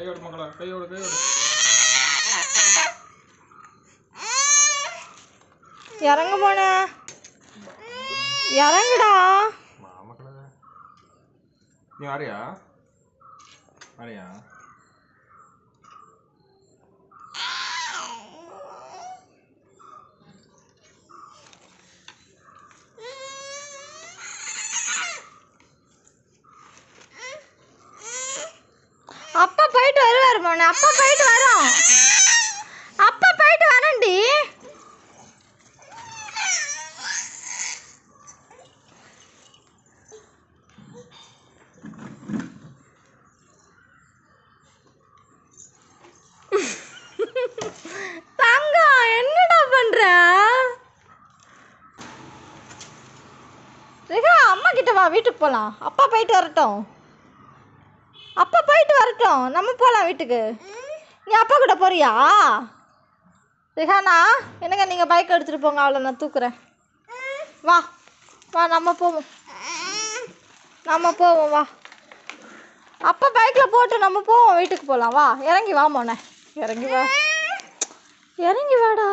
கையோடு மகளா கையோடு கையோடு. இறங்க போன இறங்குடா. மாமக்கள நீ வரையா? வரையா? அப்பா போயிட்டு வருவாரு மோனே. அப்பா போயிட்டு வரோம். அப்பா போயிட்டு வரேன்டி. தங்கம் என்னடா பண்ற? ரேகா அம்மா கிட்ட வா வீட்டுக்கு போலாம். அப்பா போயிட்டு வரட்டும். போயிட்டு வரட்டும். நம்ம போகலாம் வீட்டுக்கு. நீ அப்பா கூட போறியா? ரிஹானா என்னங்க நீங்கள் பைக் எடுத்துகிட்டு போங்க அவளை நான் தூக்குறேன். வா வா நம்ம போவோம். நம்ம போவோம் வா. அப்பா பைக்கில் போட்டு நம்ம போவோம் வீட்டுக்கு போகலாம் வா இறங்கி வா மோனே. இறங்கி வா. இறங்கி வாடா.